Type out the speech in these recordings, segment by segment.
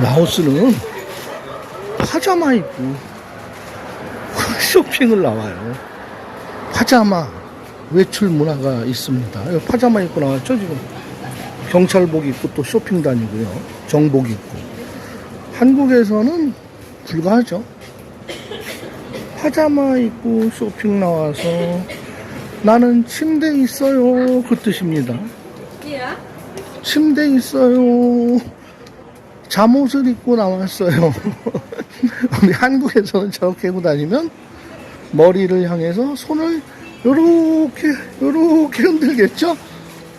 라오스는 파자마 입고 쇼핑을 나와요. 파자마 외출 문화가 있습니다. 파자마 입고 나왔죠 지금. 경찰복 입고 또 쇼핑 다니고요. 정복 입고. 한국에서는 불가하죠. 파자마 입고 쇼핑 나와서 나는 침대 있어요 그 뜻입니다. 침대 있어요. 잠옷을 입고 나왔어요. 우리 한국에서는 저렇게 하고 다니면 머리를 향해서 손을 요렇게 요렇게 흔들겠죠?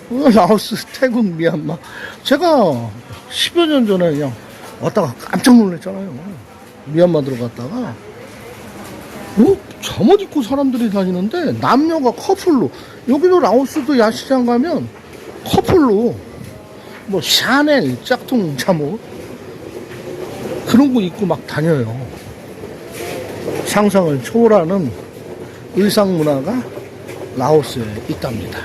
어, 라오스, 태국, 미얀마. 제가 10여 년 전에 그냥 왔다가 깜짝 놀랐잖아요. 미얀마 들어갔다가 어? 잠옷 입고 사람들이 다니는데 남녀가 커플로 여기도 라오스도 야시장 가면 커플로 뭐 샤넬 짝퉁 잠옷 그런 거 입고 막 다녀요. 상상을 초월하는 의상 문화가 라오스에 있답니다.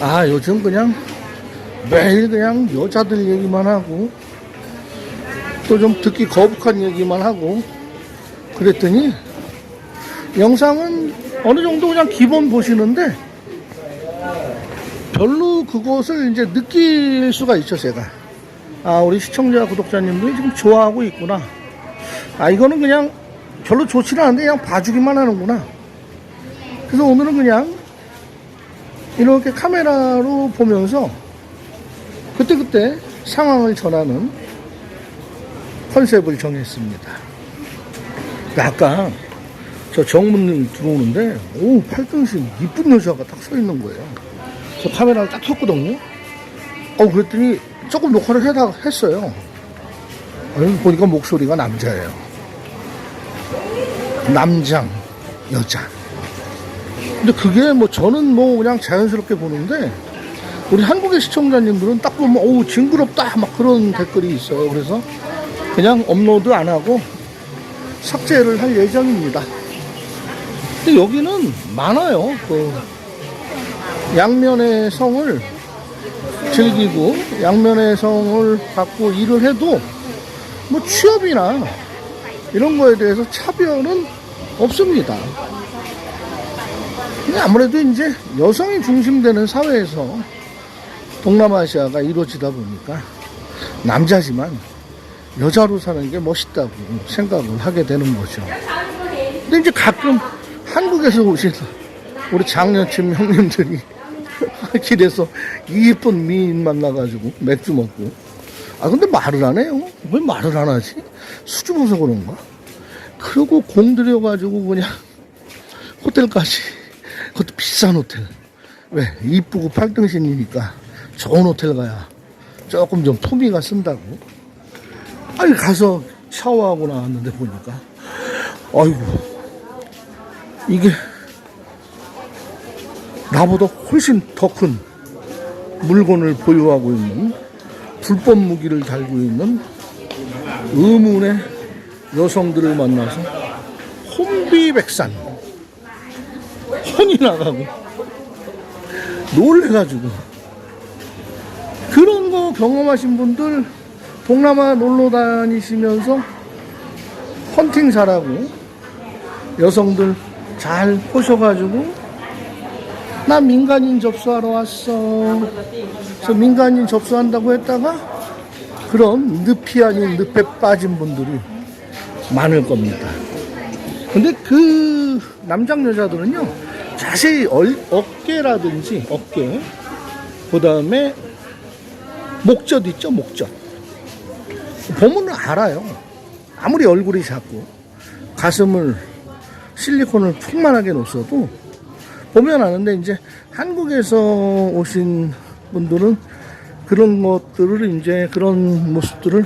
아, 요즘 그냥 매일 그냥 여자들 얘기만 하고 또 좀 듣기 거북한 얘기만 하고 그랬더니 영상은 어느 정도 그냥 기본 보시는데 별로 그것을 이제 느낄 수가 있죠, 제가. 아, 우리 시청자, 구독자님들이 지금 좋아하고 있구나. 아, 이거는 그냥 별로 좋지는 않은데 그냥 봐주기만 하는구나. 그래서 오늘은 그냥 이렇게 카메라로 보면서 그때그때 상황을 전하는 컨셉을 정했습니다. 아까 저 정문 들어오는데, 오, 팔등신 이쁜 여자가 딱 서 있는 거예요. 그래서 카메라를 딱 켰거든요. 어, 그랬더니 조금 녹화를 해다, 했어요. 보니까 목소리가 남자예요. 남장, 여자. 근데 그게 뭐 저는 뭐 그냥 자연스럽게 보는데 우리 한국의 시청자님들은 딱 보면 어우 징그럽다 막 그런 댓글이 있어요. 그래서 그냥 업로드 안 하고 삭제를 할 예정입니다. 근데 여기는 많아요. 그 양면의 성을 즐기고 양면의 성을 갖고 일을 해도 뭐 취업이나 이런 거에 대해서 차별은 없습니다. 아무래도 이제 여성이 중심되는 사회에서 동남아시아가 이루어지다 보니까 남자지만 여자로 사는 게 멋있다고 생각을 하게 되는 거죠. 근데 이제 가끔 한국에서 오신 우리 장년층 형님들이 길에서 이쁜 미인 만나가지고 맥주 먹고. 아 근데 말을 안 해요? 왜 말을 안 하지? 수줍어서 그런가? 그리고 공 들여가지고 그냥 호텔까지. 그것도 비싼 호텔. 왜? 이쁘고 팔등신이니까 좋은 호텔 가야 조금 좀 품위가 쓴다고 아니 가서 샤워하고 나왔는데 보니까. 아이고. 이게 나보다 훨씬 더 큰 물건을 보유하고 있는 불법 무기를 달고 있는 의문의 여성들을 만나서 혼비백산 혼이 나가고 놀래가지고. 그런 거 경험하신 분들 동남아 놀러 다니시면서 헌팅 잘하고 여성들 잘 꼬셔가지고 나 민간인 접수하러 왔어. 그래서 민간인 접수한다고 했다가 그런 늪이 아닌 늪에 빠진 분들이 많을 겁니다. 근데 그 남장 여자들은요 자세히 얼, 어깨라든지 어깨 그 다음에 목젖 있죠 목젖 보면 알아요 아무리 얼굴이 작고 가슴을 실리콘을 풍만하게 놓어도 보면 아는데 이제 한국에서 오신 분들은 그런 것들을 이제 그런 모습들을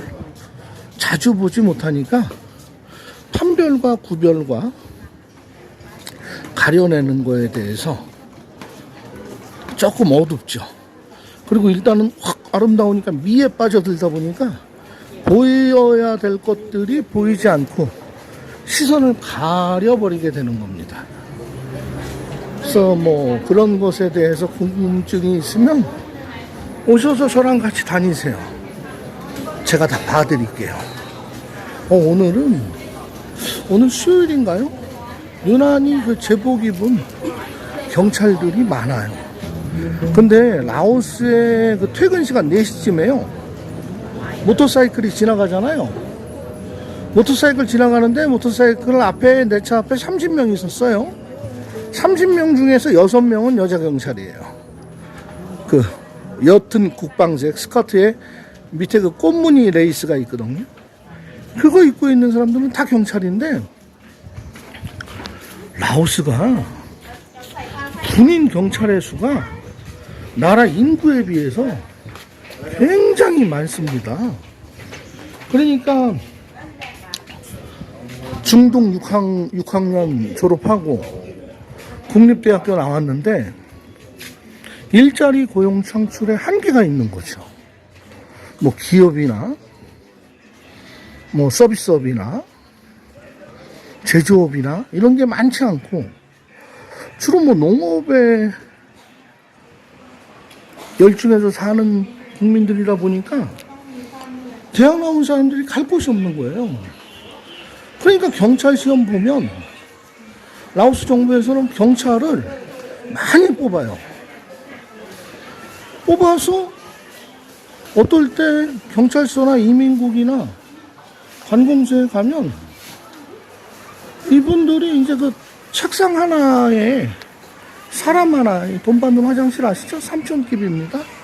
자주 보지 못하니까 판별과 구별과 가려내는 거에 대해서 조금 어둡죠. 그리고 일단은 확 아름다우니까 미에 빠져들다 보니까 보여야 될 것들이 보이지 않고 시선을 가려버리게 되는 겁니다. 그래서 뭐 그런 것에 대해서 궁금증이 있으면 오셔서 저랑 같이 다니세요. 제가 다 봐드릴게요. 어, 오늘은 오늘 수요일인가요? 유난히 그 제복 입은 경찰들이 많아요. 근데 라오스의 그 퇴근 시간 4시쯤에요. 모터사이클이 지나가잖아요. 모터사이클 지나가는데 모터사이클 앞에 내 차 앞에 30명 있었어요. 30명 중에서 6명은 여자 경찰이에요. 그 옅은 국방색 스커트에 밑에 그 꽃무늬 레이스가 있거든요. 그거 입고 있는 사람들은 다 경찰인데 라오스가 군인 경찰의 수가 나라 인구에 비해서 굉장히 많습니다. 그러니까 중동 6학, 6학년 졸업하고 국립대학교 나왔는데 일자리 고용 창출에 한계가 있는 거죠. 뭐 기업이나 뭐 서비스업이나 제조업이나 이런 게 많지 않고 주로 뭐 농업에 열중해서 사는 국민들이라 보니까 대학 나온 사람들이 갈 곳이 없는 거예요. 그러니까 경찰 시험 보면 라오스 정부에서는 경찰을 많이 뽑아요. 뽑아서 어떨 때 경찰서나 이민국이나 관공서에 가면 이분들이 이제 그 책상 하나에 사람 하나 돈 받는 화장실 아시죠? 3,000끼비입니다.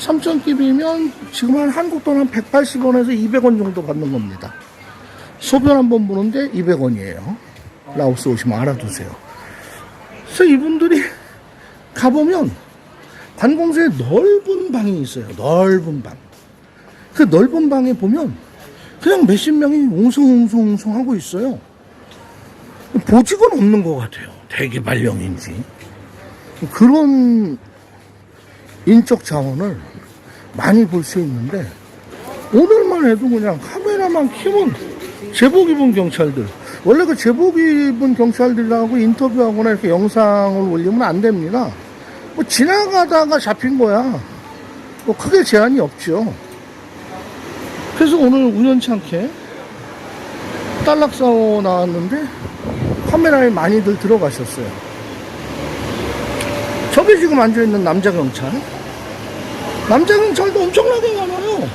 3,000끼비면 지금 한 한국 돈 한 180원에서 200원 정도 받는 겁니다. 소변 한 번 보는데 200원이에요. 라오스 오시면 알아두세요. 그래서 이분들이 가보면 관공서에 넓은 방이 있어요. 넓은 방. 그 넓은 방에 보면 그냥 몇십 명이 웅성웅성웅성 하고 있어요. 보직은 없는 것 같아요. 대기 발령인지. 그런 인적 자원을 많이 볼 수 있는데 오늘만 해도 그냥 카메라만 키면 제복 입은 경찰들 원래 그 제복 입은 경찰들하고 인터뷰하거나 이렇게 영상을 올리면 안 됩니다. 뭐 지나가다가 잡힌 거야. 뭐 크게 제한이 없죠. 그래서 오늘 우연치 않게 딸락사고 나왔는데 카메라에 많이들 들어가셨어요. 저기 지금 앉아있는 남자 경찰. 남자 경찰도 엄청나게 많아요.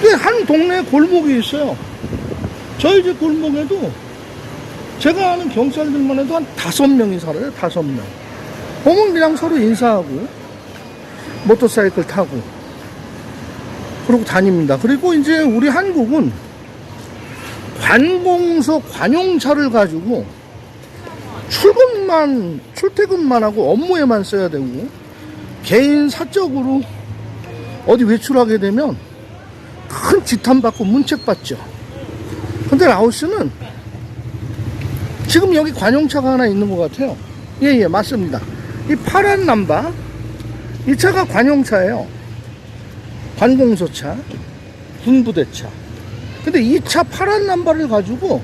근데 한 동네 골목이 있어요. 저희 집 골목에도 제가 아는 경찰들만 해도 한 다섯 명이 살아요. 다섯 명. 보면 그냥 서로 인사하고 모터사이클 타고 그러고 다닙니다. 그리고 이제 우리 한국은 관공서 관용차를 가지고 출 근만 출퇴근만 하고 업무에만 써야 되고 개인 사적으로 어디 외출하게 되면 큰 지탄 받고 문책 받죠. 근데 라오스는 지금 여기 관용차가 하나 있는 것 같아요. 예, 예, 맞습니다. 이 파란 남바, 이 차가 관용차예요. 관공서차, 군부대차. 근데 이 차 파란 남바를 가지고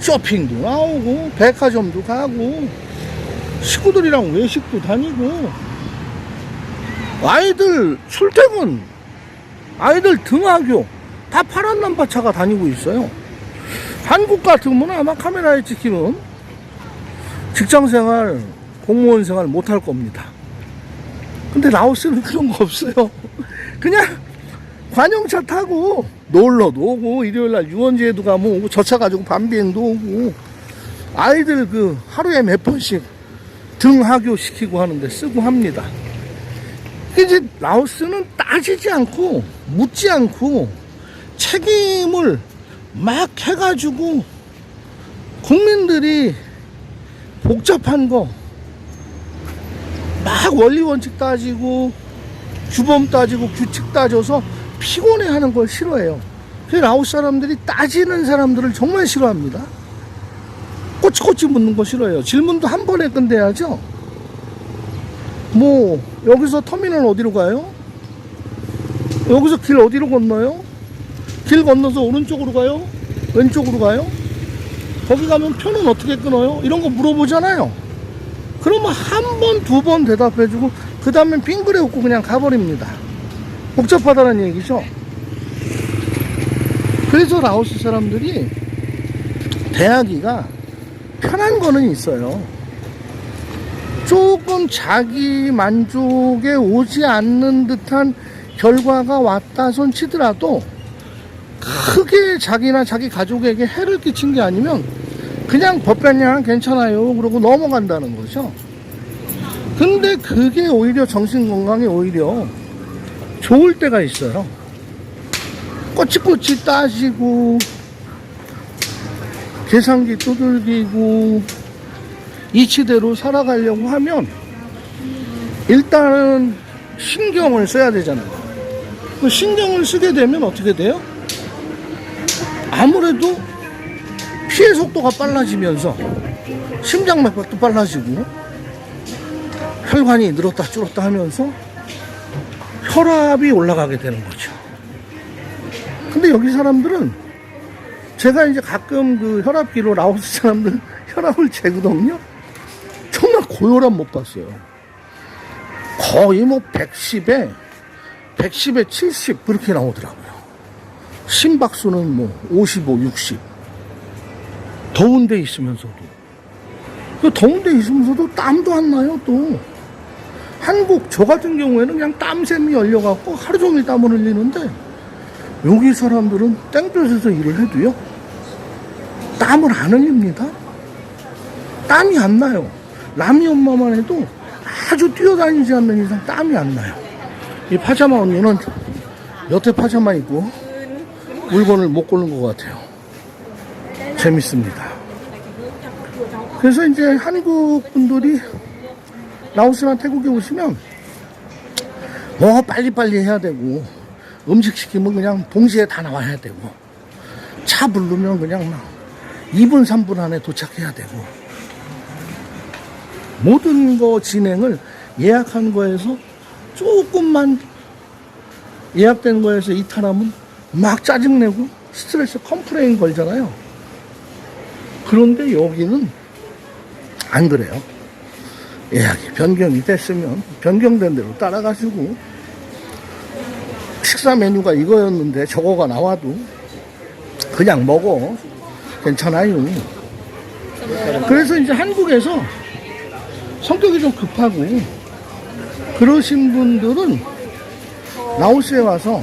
쇼핑도 나오고, 백화점도 가고, 식구들이랑 외식도 다니고, 아이들 출퇴근, 아이들 등하교, 다 파란 남바 차가 다니고 있어요. 한국 같으면 아마 카메라에 찍히면 직장 생활, 공무원 생활 못할 겁니다. 근데 라오스는 그런 거 없어요. 그냥 관용차 타고 놀러도 오고 일요일 날 유원지에도 가면 오고 저 차 가지고 밤비행도 오고 아이들 그 하루에 몇 번씩 등하교 시키고 하는데 쓰고 합니다. 이제 라오스는 따지지 않고 묻지 않고 책임을 막 해가지고 국민들이 복잡한 거 막 원리 원칙 따지고 규범 따지고 규칙 따져서 피곤해 하는 걸 싫어해요. 그 라오스 사람들이 따지는 사람들을 정말 싫어합니다. 꼬치꼬치 묻는 거 싫어해요. 질문도 한 번에 끝내야죠. 뭐 여기서 터미널 어디로 가요? 여기서 길 어디로 건너요? 길 건너서 오른쪽으로 가요? 왼쪽으로 가요? 거기 가면 표는 어떻게 끊어요? 이런 거 물어보잖아요. 그러면 한 번, 두 번 대답해주고, 그 다음엔 빙그레 웃고 그냥 가버립니다. 복잡하다는 얘기죠. 그래서 라오스 사람들이 대하기가 편한 거는 있어요. 조금 자기 만족에 오지 않는 듯한 결과가 왔다 손 치더라도 크게 자기나 자기 가족에게 해를 끼친 게 아니면 그냥 법변량 괜찮아요 그러고 넘어간다는 거죠. 근데 그게 오히려 정신 건강에 오히려 좋을 때가 있어요. 꼬치꼬치 따지고 계산기 두들기고 이치대로 살아가려고 하면 일단은 신경을 써야 되잖아요. 그 신경을 쓰게 되면 어떻게 돼요? 아무래도 피해 속도가 빨라지면서 심장맥박도 빨라지고 혈관이 늘었다 줄었다 하면서 혈압이 올라가게 되는 거죠. 근데 여기 사람들은 제가 이제 가끔 그 혈압기로 라오스 사람들 혈압을 재거든요. 정말 고혈압 못 봤어요. 거의 뭐 110에 110에 70 그렇게 나오더라고요. 심박수는 뭐 55, 60. 더운 데 있으면서도. 그 더운 데 있으면서도 땀도 안 나요, 또. 한국, 저 같은 경우에는 그냥 땀샘이 열려갖고 하루 종일 땀을 흘리는데, 여기 사람들은 땡볕에서 일을 해도요, 땀을 안 흘립니다. 땀이 안 나요. 라미 엄마만 해도 아주 뛰어다니지 않는 이상 땀이 안 나요. 이 파자마 언니는 여태 파자마 입고 물건을 못 고른 것 같아요. 재밌습니다. 그래서 이제 한국 분들이 라오스나 태국에 오시면 뭐 빨리빨리 해야 되고 음식 시키면 그냥 동시에 다 나와야 되고 차 부르면 그냥 막 2분 3분 안에 도착해야 되고 모든 거 진행을 예약한 거에서 조금만 예약된 거에서 이탈하면 막 짜증내고 스트레스 컴플레인 걸잖아요. 그런데 여기는 안 그래요. 예약이 변경이 됐으면 변경된 대로 따라가시고 식사 메뉴가 이거였는데 저거가 나와도 그냥 먹어. 괜찮아요. 그래서 이제 한국에서 성격이 좀 급하고 그러신 분들은 라오스에 와서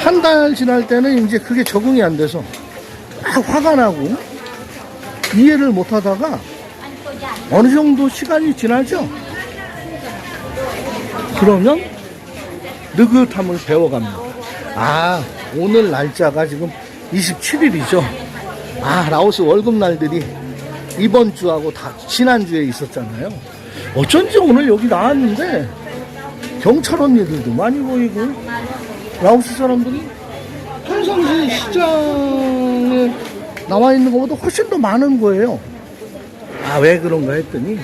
한 달 지날 때는 이제 그게 적응이 안 돼서 막 화가 나고 이해를 못 하다가 어느 정도 시간이 지나죠? 그러면 느긋함을 배워갑니다. 아, 오늘 날짜가 지금 27일이죠. 아, 라오스 월급 날들이 이번 주하고 다 지난주에 있었잖아요. 어쩐지 오늘 여기 나왔는데 경찰 언니들도 많이 보이고 라오스 사람들이 평상시 시장에 나와 있는 것보다 훨씬 더 많은 거예요. 아, 왜 그런가 했더니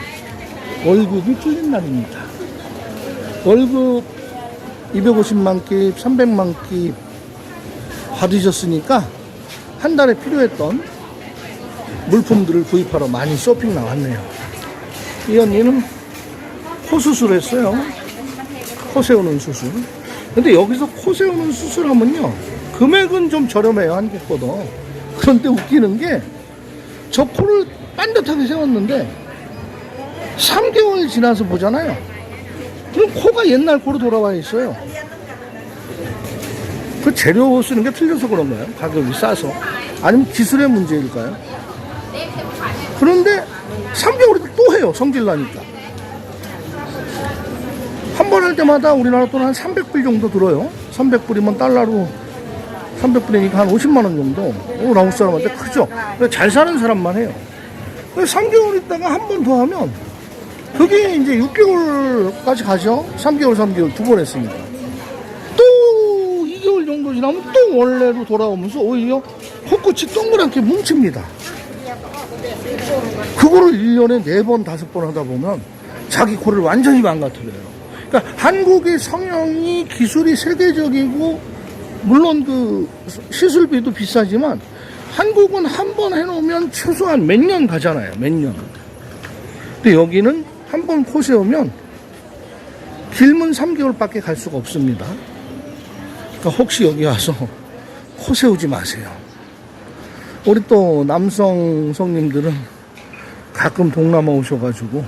월급이 틀린 날입니다. 월급 250만 깁, 300만 깁 받으셨으니까 한 달에 필요했던 물품들을 구입하러 많이 쇼핑 나왔네요. 이 언니는 코 수술했어요. 코 세우는 수술. 근데 여기서 코 세우는 수술하면요. 금액은 좀 저렴해요. 한국보다. 그런데 웃기는 게 저 코를 반듯하게 세웠는데 3개월 지나서 보잖아요. 그럼 코가 옛날 코로 돌아와 있어요. 그 재료 쓰는 게 틀려서 그런가요? 가격이 싸서. 아니면 기술의 문제일까요? 그런데 3개월에 또 해요. 성질 나니까. 한 번 할 때마다 우리나라 돈 한 300불 정도 들어요. 300불이면 달러로 300불이니까 한 50만 원 정도. 오, 라오스 사람한테 크죠? 잘 사는 사람만 해요. 3개월 있다가 한 번 더 하면 그게 이제 6개월까지 가죠. 3개월, 3개월 두 번 했습니다. 또 2개월 정도 지나면 또 원래로 돌아오면서 오히려 코끝이 동그랗게 뭉칩니다. 그거를 1년에 4번, 5번 하다 보면 자기 코를 완전히 망가뜨려요. 그러니까 한국의 성형이 기술이 세계적이고 물론 그 시술비도 비싸지만 한국은 한 번 해놓으면 최소한 몇 년 가잖아요. 몇 년. 근데 여기는 한 번 코 세우면 길면 3개월밖에 갈 수가 없습니다. 그러니까 혹시 여기 와서 코 세우지 마세요. 우리 또 남성 성님들은 가끔 동남아 오셔가지고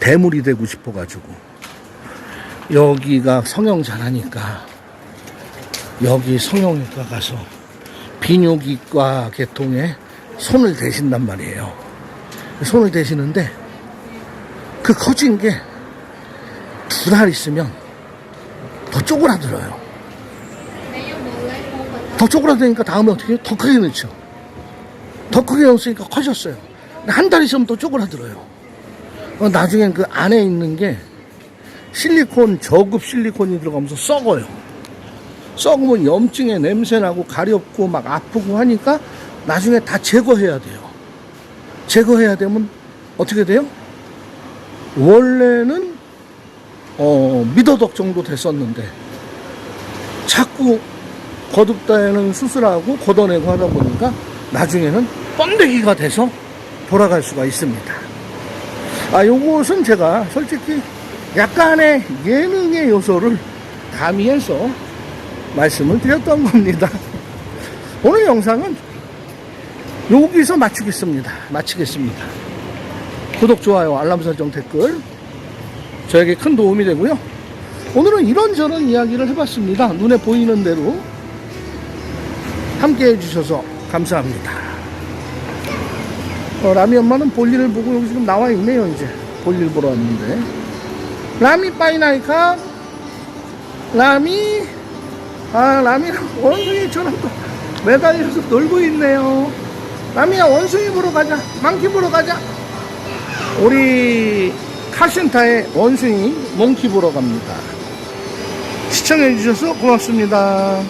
대물이 되고 싶어가지고 여기가 성형 잘하니까 여기 성형외과 가서 비뇨기과 계통에 손을 대신단 말이에요. 손을 대시는데 그 커진 게 두 달 있으면 더 쪼그라들어요. 더 쪼그라드니까 다음에 어떻게 해요? 더 크게 넣죠. 더 크게 넣었으니까 커졌어요. 한 달 있으면 또 쪼그라들어요. 어, 나중엔 그 안에 있는 게 실리콘, 저급 실리콘이 들어가면서 썩어요. 썩으면 염증에 냄새나고 가렵고 막 아프고 하니까 나중에 다 제거해야 돼요. 제거해야 되면 어떻게 돼요? 원래는 어, 미더덕 정도 됐었는데 자꾸 거듭다에는 수술하고 걷어내고 하다 보니까 나중에는 번데기가 돼서 돌아갈 수가 있습니다. 아, 요것은 제가 솔직히 약간의 예능의 요소를 가미해서 말씀을 드렸던 겁니다. 오늘 영상은 여기서 마치겠습니다. 마치겠습니다. 구독, 좋아요, 알람 설정, 댓글 저에게 큰 도움이 되고요. 오늘은 이런저런 이야기를 해봤습니다. 눈에 보이는 대로 함께 해주셔서 감사합니다. 어, 라미 엄마는 볼일을 보고 여기 지금 나와 있네요. 이제 볼일 보러 왔는데 라미 빠이나이카 라미 아 라미랑 원숭이처럼 또 매달려서 놀고 있네요. 라미야 원숭이 보러 가자. 망키 보러 가자. 우리 카센터의 원숭이 몽키 보러 갑니다. 시청해 주셔서 고맙습니다.